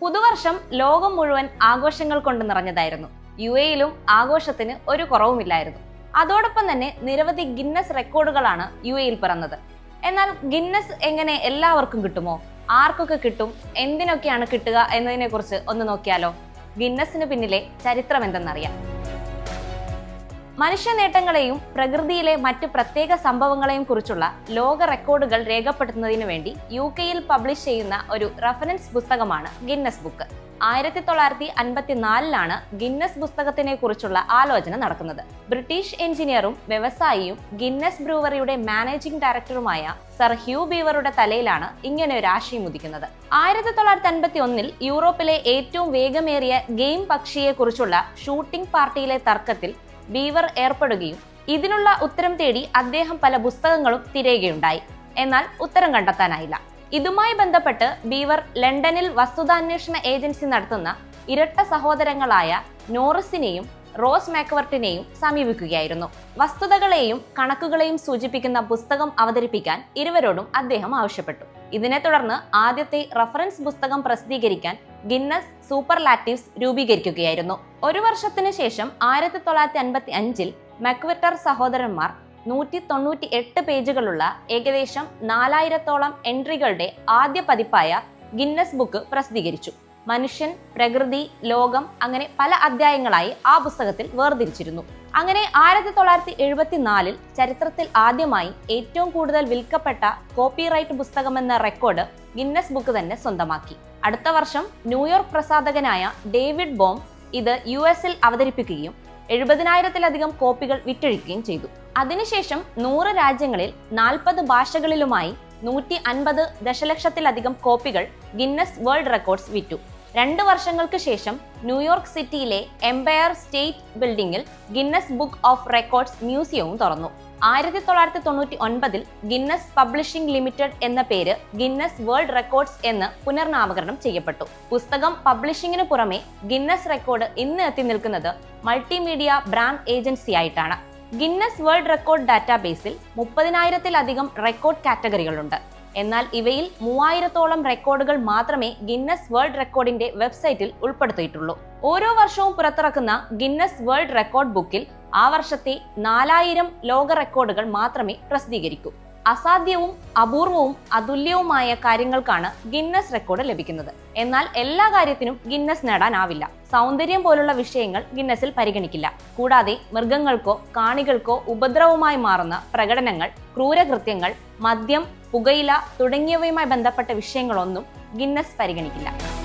പുതുവർഷം ലോകം മുഴുവൻ ആഘോഷങ്ങൾ കൊണ്ട് നിറഞ്ഞതായിരുന്നു. യു എയിലും ആഘോഷത്തിന് ഒരു കുറവുമില്ലായിരുന്നു. അതോടൊപ്പം തന്നെ നിരവധി ഗിന്നസ് റെക്കോർഡുകളാണ് യു എയിൽ പിറന്നത്. എന്നാൽ ഗിന്നസ് എങ്ങനെ എല്ലാവർക്കും കിട്ടുമോ? ആർക്കൊക്കെ കിട്ടും? എന്തിനൊക്കെയാണ് കിട്ടുക എന്നതിനെക്കുറിച്ച് ഒന്ന് നോക്കിയാലോ? ഗിന്നസിന് പിന്നിലെ ചരിത്രം എന്തെന്നറിയാം മനുഷ്യ നേട്ടങ്ങളെയും പ്രകൃതിയിലെ മറ്റ് പ്രത്യേക സംഭവങ്ങളെയും കുറിച്ചുള്ള ലോക റെക്കോർഡുകൾ രേഖപ്പെടുത്തുന്നതിന് വേണ്ടി യു കെയിൽ പബ്ലിഷ് ചെയ്യുന്ന ഒരു റഫറൻസ് പുസ്തകമാണ് ഗിന്നസ് ബുക്ക്. ആയിരത്തി തൊള്ളായിരത്തി അൻപത്തിനാലിലാണ് ഗിന്നസ് പുസ്തകത്തിനെ കുറിച്ചുള്ള ആലോചന നടക്കുന്നത്. ബ്രിട്ടീഷ് എഞ്ചിനീയറും വ്യവസായിയും ഗിന്നസ് ബ്രൂവറിയുടെ മാനേജിംഗ് ഡയറക്ടറുമായ സർ ഹ്യൂ ബീവറുടെ തലയിലാണ് ഇങ്ങനെ ഒരു ആശയം ഉദിക്കുന്നത്. ആയിരത്തി തൊള്ളായിരത്തി അൻപത്തി ഒന്നിൽ യൂറോപ്പിലെ ഏറ്റവും വേഗമേറിയ ഗെയിം പക്ഷിയെ കുറിച്ചുള്ള ഷൂട്ടിംഗ് പാർട്ടിയിലെ തർക്കത്തിൽ ബീവർ ഏർപ്പെടുകയും ഇതിനുള്ള ഉത്തരം തേടി അദ്ദേഹം പല പുസ്തകങ്ങളും തിരയുകയുണ്ടായി. എന്നാൽ ഉത്തരം കണ്ടെത്താനായില്ല. ഇതുമായി ബന്ധപ്പെട്ട് ബീവർ ലണ്ടനിൽ വസ്തുതാന്വേഷണ ഏജൻസി നടത്തുന്ന ഇരട്ട സഹോദരങ്ങളായ നോറിസിനെയും റോസ് മാക്വർട്ടിനെയും സമീപിക്കുകയായിരുന്നു. വസ്തുതകളെയും കണക്കുകളെയും സൂചിപ്പിക്കുന്ന പുസ്തകം അവതരിപ്പിക്കാൻ ഇരുവരോടും അദ്ദേഹം ആവശ്യപ്പെട്ടു. ഇതിനെ തുടർന്ന് ആദ്യത്തെ റഫറൻസ് പുസ്തകം പ്രസിദ്ധീകരിക്കാൻ ഗിന്നസ് സൂപ്പർലാറ്റീവ്സ് രൂപീകരിക്കുകയായിരുന്നു. ഒരു വർഷത്തിന് ശേഷം ആയിരത്തി തൊള്ളായിരത്തി അൻപത്തി അഞ്ചിൽ മെക്വിറ്റർ സഹോദരന്മാർ നൂറ്റി തൊണ്ണൂറ്റി എട്ട് പേജുകളുള്ള ഏകദേശം നാലായിരത്തോളം എൻട്രികളുടെ ആദ്യ പതിപ്പായ ഗിന്നസ് ബുക്ക് പ്രസിദ്ധീകരിച്ചു. മനുഷ്യൻ പ്രകൃതി ലോകം അങ്ങനെ പല അധ്യായങ്ങളായി ആ പുസ്തകത്തിൽ വേർതിരിച്ചിരുന്നു. അങ്ങനെ ആയിരത്തി തൊള്ളായിരത്തി എഴുപത്തിനാലിൽ ചരിത്രത്തിൽ ആദ്യമായി ഏറ്റവും കൂടുതൽ വിൽക്കപ്പെട്ട കോപ്പിറൈറ്റ് പുസ്തകമെന്ന റെക്കോർഡ് ഗിന്നസ് ബുക്ക് തന്നെ സ്വന്തമാക്കി. അടുത്ത വർഷം ന്യൂയോർക്ക് പ്രസാധകനായ ഡേവിഡ് ബോം ഇത് യു എസിൽ അവതരിപ്പിക്കുകയും എഴുപതിനായിരത്തിലധികം കോപ്പികൾ വിറ്റഴിക്കുകയും ചെയ്തു. അതിനുശേഷം നൂറ് രാജ്യങ്ങളിൽ നാൽപ്പത് ഭാഷകളിലുമായി നൂറ്റി അൻപത് ദശലക്ഷത്തിലധികം കോപ്പികൾ ഗിന്നസ് വേൾഡ് റെക്കോർഡ്സ് വിറ്റു. രണ്ട് വർഷങ്ങൾക്ക് ശേഷം ന്യൂയോർക്ക് സിറ്റിയിലെ എംപയർ സ്റ്റേറ്റ് ബിൽഡിംഗിൽ ഗിന്നസ് ബുക്ക് ഓഫ് റെക്കോർഡ്സ് മ്യൂസിയവും തുറന്നു. ആയിരത്തി തൊള്ളായിരത്തി തൊണ്ണൂറ്റി ഒൻപതിൽ ഗിന്നസ് പബ്ലിഷിംഗ് ലിമിറ്റഡ് എന്ന പേര് ഗിന്നസ് വേൾഡ് റെക്കോർഡ്സ് എന്ന് പുനർനാമകരണം ചെയ്യപ്പെട്ടു. പുസ്തകം പബ്ലിഷിംഗിന് പുറമെ ഗിന്നസ് റെക്കോർഡ് ഇന്ന് എത്തി നിൽക്കുന്നത് മൾട്ടിമീഡിയ ബ്രാൻഡ് ഏജൻസി ആയിട്ടാണ്. ഗിന്നസ് വേൾഡ് റെക്കോർഡ് ഡാറ്റാബേസിൽ മുപ്പതിനായിരത്തിലധികം റെക്കോർഡ് കാറ്റഗറികളുണ്ട്. എന്നാൽ ഇവയിൽ മൂവായിരത്തോളം റെക്കോർഡുകൾ മാത്രമേ ഗിന്നസ് വേൾഡ് റെക്കോർഡിന്റെ വെബ്സൈറ്റിൽ ഉൾപ്പെടുത്തിയിട്ടുള്ളൂ. ഓരോ വർഷവും പുറത്തിറക്കുന്ന ഗിന്നസ് വേൾഡ് റെക്കോർഡ് ബുക്കിൽ ആ വർഷത്തെ നാലായിരം ലോക റെക്കോർഡുകൾ മാത്രമേ പ്രസിദ്ധീകരിക്കൂ. അസാധ്യവും അപൂർവവും അതുല്യവുമായ കാര്യങ്ങൾക്കാണ് ഗിന്നസ് റെക്കോർഡ് ലഭിക്കുന്നത്. എന്നാൽ എല്ലാ കാര്യത്തിനും ഗിന്നസ് നേടാനാവില്ല. സൗന്ദര്യം പോലുള്ള വിഷയങ്ങൾ ഗിന്നസിൽ പരിഗണിക്കില്ല. കൂടാതെ മൃഗങ്ങൾക്കോ കാണികൾക്കോ ഉപദ്രവമായി മാറുന്ന പ്രകടനങ്ങൾ ക്രൂരകൃത്യങ്ങൾ മദ്യം പുകയില തുടങ്ങിയവയുമായി ബന്ധപ്പെട്ട വിഷയങ്ങളൊന്നും ഗിന്നസ് പരിഗണിക്കില്ല.